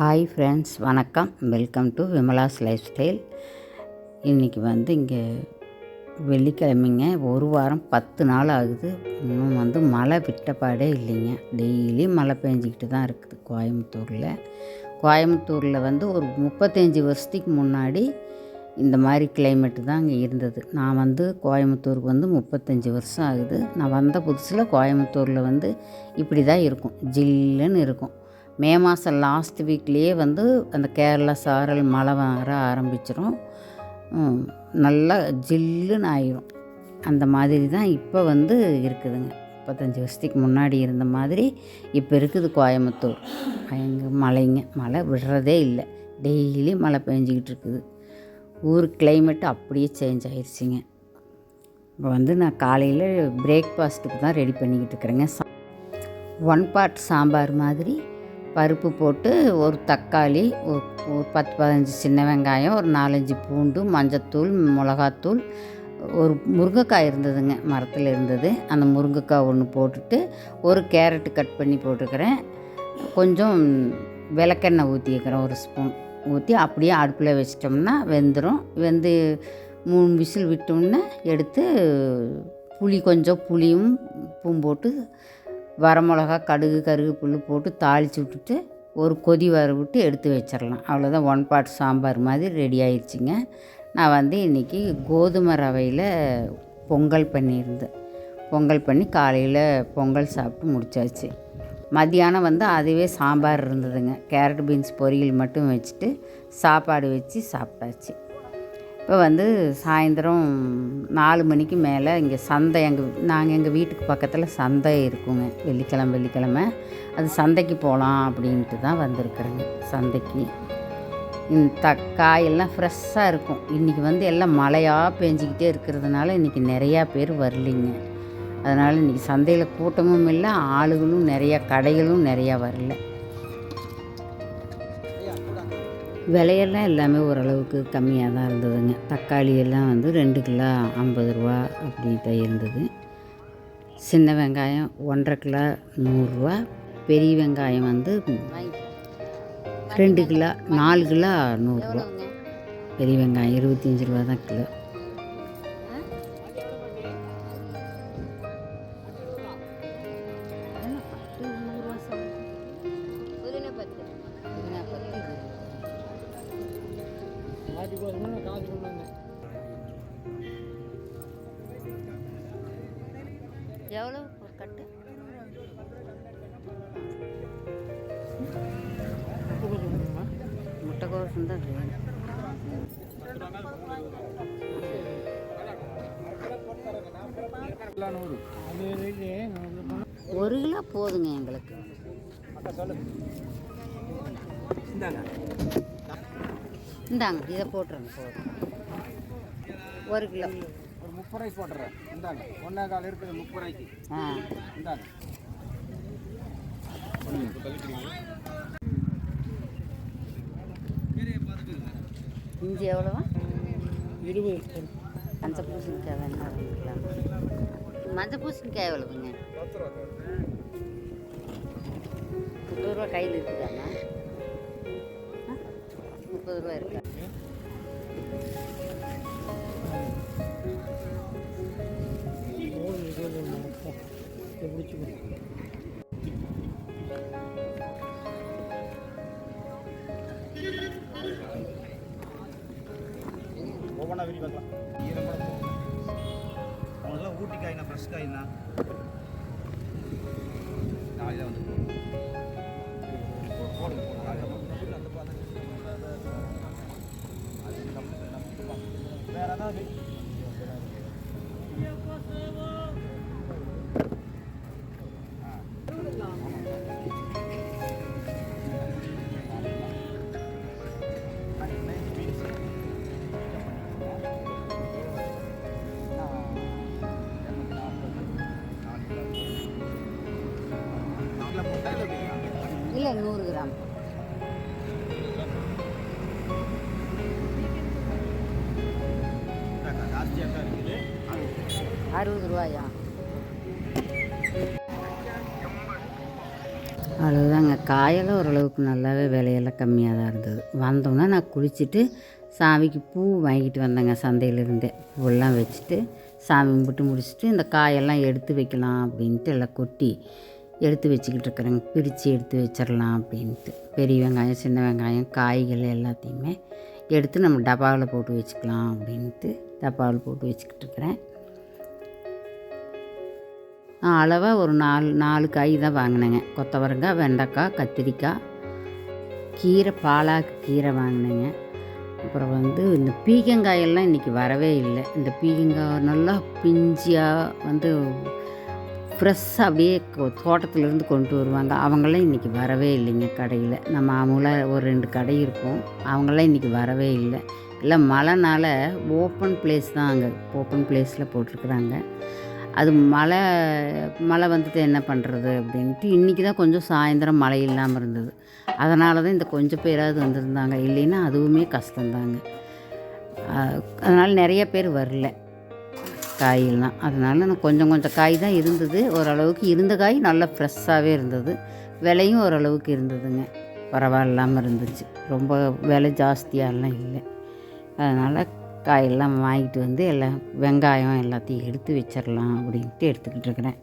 Hi friends வணக்கம். Welcome to Vimala's lifestyle. இன்றைக்கி வந்து இங்கே வெள்ளிக்கிழமைங்க. ஒரு வாரம் பத்து நாள் ஆகுது. இன்னும் வந்து மழை விட்டப்பாடே இல்லைங்க. டெய்லி மழை பெஞ்சிக்கிட்டு தான் இருக்குது கோயம்புத்தூரில். கோயம்புத்தூரில் வந்து ஒரு முப்பத்தஞ்சு வருஷத்துக்கு முன்னாடி இந்த மாதிரி கிளைமேட்டு தான் இங்கே இருந்தது. நான் வந்து கோயம்புத்தூருக்கு வந்து முப்பத்தஞ்சு வருஷம் ஆகுது. நான் வந்த புதுசில் கோயம்புத்தூரில் வந்து இப்படி தான் இருக்கும். ஜில்லுன்னு இருக்கும். மே மாதம் லாஸ்ட் வீக்லேயே வந்து அந்த கேரளா சாரல் மழை வர ஆரம்பிச்சிடும் நல்லா ஜில்லுன்னு ஆயிரும். அந்த மாதிரி தான் இப்போ வந்து இருக்குதுங்க. முப்பத்தஞ்சு வருஷத்துக்கு முன்னாடி இருந்த மாதிரி இப்போ இருக்குது கோயம்புத்தூர். எங்கள் மழைங்க. மழை விடுறதே இல்லை. டெய்லி மழை பெஞ்சிக்கிட்டு இருக்குது. ஊர் கிளைமேட்டு அப்படியே சேஞ்ச் ஆயிடுச்சிங்க இப்போ வந்து நான் காலையில் பிரேக்ஃபாஸ்ட்டுக்கு தான் ரெடி பண்ணிக்கிட்டு இருக்கிறேங்க. ஒன் பார்ட் சாம்பார் மாதிரி பருப்பு போட்டு ஒரு தக்காளி ஒரு ஒரு பத்து பதினஞ்சு சின்ன வெங்காயம் ஒரு நாலஞ்சு பூண்டு மஞ்சத்தூள் மிளகாத்தூள். ஒரு முருங்கைக்காய் இருந்ததுங்க மரத்தில் இருந்தது. அந்த முருங்கைக்காய் ஒன்று போட்டுட்டு ஒரு கேரட்டு கட் பண்ணி போட்டுக்கிறேன். கொஞ்சம் விளக்கெண்ணெய் ஊற்றிக்கிறேன் ஒரு ஸ்பூன். ஊற்றி அப்படியே அடுப்பில் வச்சிட்டோம்னா வெந்துடும் வெந்து மூணு விசில் விட்டோம்னா எடுத்து புளி கொஞ்சம் புளியும் உப்பும் போட்டு வரமிளகா கடுகு கருகு புல் போட்டு தாளித்து விட்டுட்டு ஒரு கொதி வர விட்டு எடுத்து வச்சிடலாம். அவ்வளோதான் ஒன் பார்ட் சாம்பார் மாதிரி ரெடி ஆயிடுச்சுங்க நான் வந்து இன்றைக்கி கோதுமை ரவையில் பொங்கல் பண்ணியிருந்தேன் பொங்கல் பண்ணி காலையில் பொங்கல் சாப்பிட்டு முடிச்சாச்சு. மதியானம் வந்து அதுவே சாம்பார் இருந்ததுங்க. கேரட் பீன்ஸ் பொரியல் மட்டும் வச்சுட்டு சாப்பாடு வச்சு சாப்பிட்டாச்சு. இப்போ வந்து சாயந்தரம் நாலு மணிக்கு மேலே இங்கே சந்தை எங்கள் நாங்கள் எங்கள் வீட்டுக்கு பக்கத்தில் சந்தை இருக்குங்க. வெள்ளிக்கிழமை வெள்ளிக்கிழமை. அது சந்தைக்கு போகலாம் அப்படின்ட்டு தான் வந்திருக்குறேங்க. சந்தைக்கு. இந்த காயெல்லாம் ஃப்ரெஷ்ஷாக இருக்கும். இன்றைக்கி வந்து எல்லாம் மழையாக பெஞ்சிக்கிட்டே இருக்கிறதுனால இன்றைக்கி நிறையா பேர் வரலிங்க. அதனால் இன்றைக்கி சந்தையில் கூட்டமும் இல்லை ஆளுகளும் நிறையா கடைகளும் நிறையா வரல. விலையெல்லாம் எல்லாமே ஓரளவுக்கு கம்மியாக தான் இருந்ததுங்க. தக்காளி எல்லாம் வந்து ரெண்டு கிலோ ஐம்பது ரூபா அப்படின்ட்டு இருந்தது. சின்ன வெங்காயம் ஒன்றரை கிலோ நூறுரூவா பெரிய வெங்காயம் வந்து ரெண்டு கிலோ நாலு கிலோ நூறுரூவா பெரிய வெங்காயம் இருபத்தஞ்சி ரூபா தான் கிலோ. எவ்வளோ ஒரு கட்டு. முட்டைக்கோசம் தான் ஒரு கிலோ போதுங்க எங்களுக்கு. இந்தாங்க இதை போட்டுருங்க. போதும் ஒரு கிலோ. ஒரு முப்பது ரூபாய்க்கு போட்டுறேன். இந்தாங்க ஒன்றே கால் இருக்குது முப்பது ரூபாய்க்கு ஆ. இந்தாங்க. இஞ்சி எவ்வளோவா? இருபது. மஞ்சள் பூசணிக்காய் வேணா மஞ்சள் பூசணிக்காய் எவ்வளவுங்க? முப்பது ரூபா. கையில் இருக்குதாண்ணா? முப்பது ரூபா இருக்கு. ஒவ்வொன்றா விரி ஈரப்பட ஊட்டி காய்னா ஃப்ரெஷ் காய்னா நாளைக்கு வந்து போடுங்க போடுங்க நாளைக்கு வந்து அந்த பார்த்து வேற ஏதாவது இல்லை நூறு கிராம். அறுபது ரூபாயா? அவ்வளோதாங்க காயெல்லாம் ஓரளவுக்கு நல்லாவே விலையெல்லாம் கம்மியாக தான் இருந்தது. வந்தோன்னே நான் குளிச்சுட்டு சாமிக்கு பூ வாங்கிட்டு வந்தேங்க சந்தையிலேருந்தே. பூவெல்லாம் வச்சுட்டு சாமி கும்பிட்டு முடிச்சுட்டு இந்த காயெல்லாம் எடுத்து வைக்கலாம் அப்படின்ட்டு எல்லாம் கொட்டி எடுத்து வச்சுக்கிட்டு இருக்கிறேங்க. பிரித்து எடுத்து வச்சிடலாம் அப்படின்ட்டு. பெரிய வெங்காயம் சின்ன வெங்காயம் காய்கள் எல்லாத்தையுமே எடுத்து நம்ம டப்பாவில் போட்டு வச்சுக்கலாம் அப்படின்ட்டு டப்பாவில் போட்டு வச்சுக்கிட்டு இருக்கிறேன். அளவாக ஒரு நாலு நாலு காய் தான் வாங்கினேங்க. கொத்தவரங்காய் வெண்டைக்காய் கத்திரிக்காய் கீரை பாலாக்கு கீரை வாங்கினேங்க. அப்புறம் வந்து இந்த பீக்கங்காயெல்லாம் இன்றைக்கி வரவே இல்லை. இந்த பீக்கங்காய் நல்லா பிஞ்சியாக வந்து ஃப்ரெஷ்ஷாக அப்படியே தோட்டத்துலேருந்து கொண்டு வருவாங்க. அவங்களாம் இன்றைக்கி வரவே இல்லைங்க கடையில். நம்ம மாமூலாக ஒரு ரெண்டு கடை இருக்கும். அவங்களாம் இன்றைக்கி வரவே இல்லை. எல்லாம் மழைனால ஓப்பன் பிளேஸ் தான் அங்கே ஓப்பன் பிளேஸில் போட்டிருக்குறாங்க. அது மழை மழை வந்துட்டு என்ன பண்ணுறது அப்படின்ட்டு இன்றைக்கி தான் கொஞ்சம் சாயந்தரம் மழை இல்லாமல் இருந்தது. அதனால தான் இந்த கொஞ்சம் பேராவது வந்திருந்தாங்க. இல்லைன்னா அதுவுமே கஷ்டம்தாங்க. அதனால் நிறைய பேர் வரல காயெல்லாம். அதனால் நான் கொஞ்சம் கொஞ்சம் காய் தான் இருந்தது. ஓரளவுக்கு இருந்த காய் நல்லா ஃப்ரெஷ்ஷாகவே இருந்தது. விலையும் ஓரளவுக்கு இருந்ததுங்க. பரவாயில்லாமல் இருந்துச்சு. ரொம்ப விலை ஜாஸ்தியாலாம் இல்லை. அதனால் காயெல்லாம் வாங்கிட்டு வந்து எல்லாம் வெங்காயம் எல்லாத்தையும் எடுத்து வச்சிடலாம் அப்படின்ட்டு எடுத்துக்கிட்டு இருக்கிறேன்.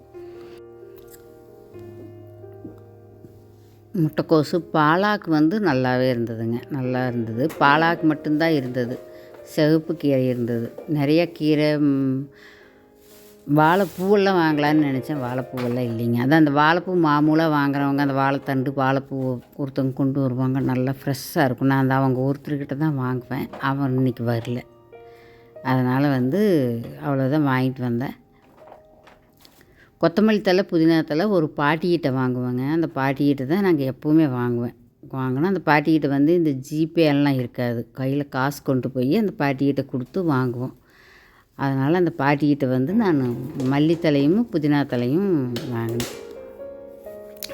முட்டைக்கோசு பாலாக்கு வந்து நல்லாவே இருந்ததுங்க. நல்லா இருந்தது. பாலாக்கு மட்டும்தான் இருந்தது. சிவப்பு கீரை இருந்தது. நிறைய கீரை வாழைப்பூவெல்லாம் வாங்கலான்னு நினச்சேன். வாழைப்பூவெல்லாம் இல்லைங்க. அதான் அந்த வாழைப்பூ மாமூலாக வாங்குறவங்க அந்த வாழைத்தண்டு வாழைப்பூ ஒருத்தவங்க கொண்டு வருவாங்க. நல்லா ஃப்ரெஷ்ஷாக இருக்கும். நான் அந்த அவங்க ஒருத்தர்கிட்ட தான் வாங்குவேன். அவன் இன்னைக்கு வரல. அதனால் வந்து அவ்வளோதான் வாங்கிட்டு வந்தேன். கொத்தமல்லி தழை புதினா தழை ஒரு பாட்டிக்கிட்ட வாங்குவேங்க. அந்த பாட்டிக்கிட்ட தான் நாங்கள் எப்போவுமே வாங்குவேன். வாங்கினா அந்த பாட்டிக்கிட்ட வந்து இந்த ஜிபே எல்லாம் இருக்காது. கையில் காசு கொண்டு போய் அந்த பாட்டிக்கிட்ட கொடுத்து வாங்குவோம். அதனால் அந்த பாட்டிக்கிட்ட வந்து நான் மல்லித்தலையும் புதினா தலையும் வாங்கினேன்.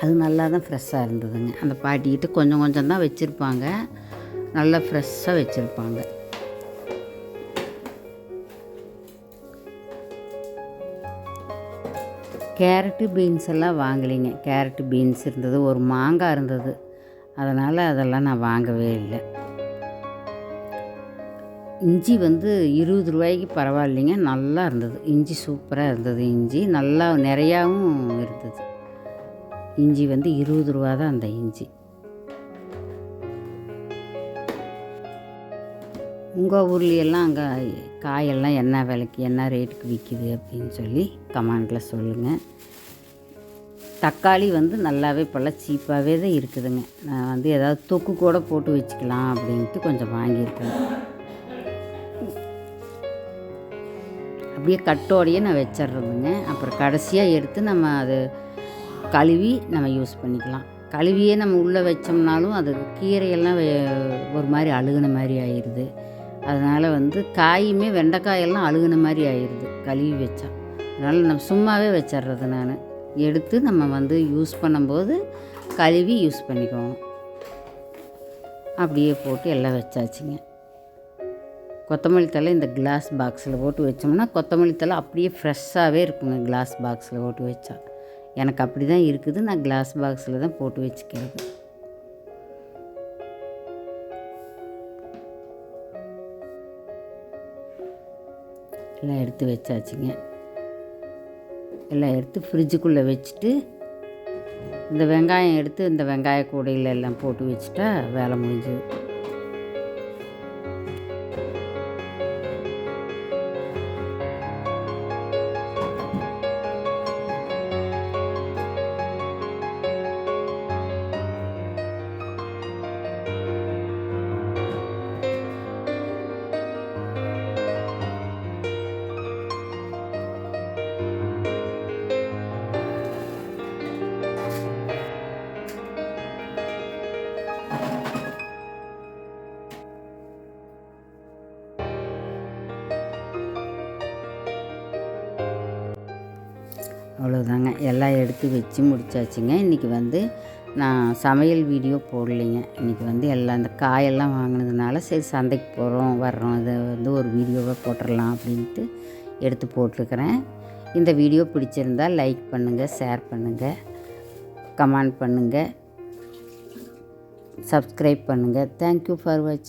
அது நல்லா தான் ஃப்ரெஷ்ஷாக இருந்ததுங்க. அந்த பாட்டிக்கிட்ட கொஞ்சம் கொஞ்சம் தான் வச்சுருப்பாங்க. நல்லா ஃப்ரெஷ்ஷாக வச்சுருப்பாங்க. கேரட்டு பீன்ஸ் எல்லாம் வாங்கலைங்க. கேரட்டு பீன்ஸ் இருந்தது ஒரு மாங்காய் இருந்தது. அதனால் அதெல்லாம் நான் வாங்கவே இல்லை. இஞ்சி வந்து இருபது ரூபாய்க்கு பரவாயில்லைங்க நல்லா இருந்தது. இஞ்சி சூப்பராக இருந்தது இஞ்சி. நல்லா நிறையாவும் இருந்தது. இஞ்சி வந்து இருபது ரூபா தான் அந்த இஞ்சி. உங்கள் ஊர்லேயெல்லாம் அங்கே காயெல்லாம் என்ன விலைக்கு என்ன ரேட்டுக்கு விற்கிது அப்படின்னு சொல்லி கமெண்டில் சொல்லுங்கள் தக்காளி வந்து நல்லாவே இப்போல்லாம் சீப்பாகவே தான் இருக்குதுங்க. நான் வந்து ஏதாவது தொக்கு கூட போட்டு வச்சுக்கலாம் அப்படின்ட்டு கொஞ்சம் வாங்கியிருக்கேன். அப்படியே கட்டோடையே நான் வச்சிட்றதுங்க. அப்புறம் கடைசியாக எடுத்து நம்ம அது கழுவி நம்ம யூஸ் பண்ணிக்கலாம். கழுவியே நம்ம உள்ளே வச்சோம்னாலும் அது கீரையெல்லாம் ஒரு மாதிரி அழுகுன மாதிரி ஆயிடுது. அதனால் வந்து காயுமே வெண்டைக்காயெல்லாம் அழுகுன மாதிரி ஆயிடுது கழுவி வச்சா. அதனால் நம்ம சும்மாவே வச்சிட்றது நான். எடுத்து நம்ம வந்து யூஸ் பண்ணும்போது கழுவி யூஸ் பண்ணிக்குவோம். அப்படியே போட்டு எல்லாம் வச்சாச்சுங்க. கொத்தமல்லி தழை இந்த கிளாஸ் பாக்ஸில் போட்டு வச்சோம்னா கொத்தமல்லி தழை அப்படியே ஃப்ரெஷ்ஷாகவே இருக்குங்க கிளாஸ் பாக்ஸில் போட்டு வச்சா. எனக்கு அப்படி தான் இருக்குது நான் கிளாஸ் பாக்ஸில் தான் போட்டு வச்சுக்கிறது. எல்லாம் எடுத்து வச்சாச்சுங்க. எல்லாம் எடுத்து ஃப்ரிட்ஜுக்குள்ளே வச்சுட்டு இந்த வெங்காயம் எடுத்து இந்த வெங்காய கூடையில் எல்லாம் போட்டு வச்சுட்டா வேலை முடிஞ்சுது. எல்லாம் எடுத்து வச்சு முடிச்சாச்சுங்க. இன்றைக்கி வந்து நான் சமையல் வீடியோ போடலைங்க. இன்றைக்கி வந்து எல்லாம் இந்த காயெல்லாம் வாங்கினதுனால சரி சந்தைக்கு போகிறோம் வர்றோம். இதை வந்து ஒரு வீடியோவாக போட்டுடலாம் அப்படின்ட்டு எடுத்து போட்டிருக்கிறேன். இந்த வீடியோ பிடிச்சிருந்தா லைக் பண்ணுங்கள் ஷேர் பண்ணுங்கள் கமெண்ட் பண்ணுங்கள் சப்ஸ்கிரைப் பண்ணுங்கள் தேங்க்யூ ஃபார் வாட்சிங்